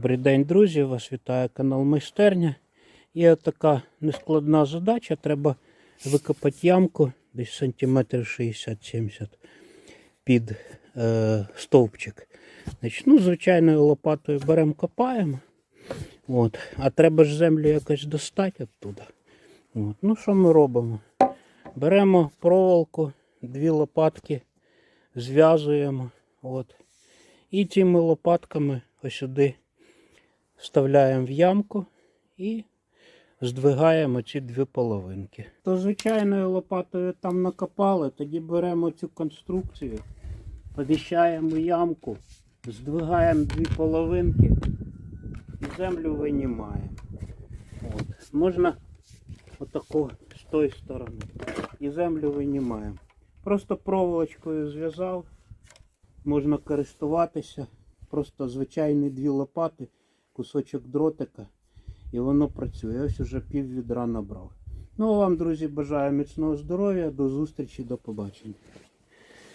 Добрий день, друзі! Вас вітає канал Майстерня. Є така нескладна задача. Треба викопати ямку десь сантиметрів 60-70 під е, стовпчик. Значить, ну, звичайною лопатою беремо, копаємо. От. А треба ж землю якось достати оттуда. От. Ну, що ми робимо? Беремо проволоку, дві лопатки, зв'язуємо. От. І цими лопатками ось сюди вставляємо в ямку і здвигаємо ці дві половинки. То звичайною лопатою там накопали, тоді беремо цю конструкцію, поміщаємо ямку, здвигаємо дві половинки і землю винімаємо. От. Можна отако з тої сторони. І землю винімаємо. Просто проволочкою зв'язав, можна користуватися. Просто звичайні дві лопати, кусочок дротика, і воно працює. Ось уже пів відра набрав. Ну а вам, друзі, бажаю міцного здоров'я, до зустрічі, до побачення.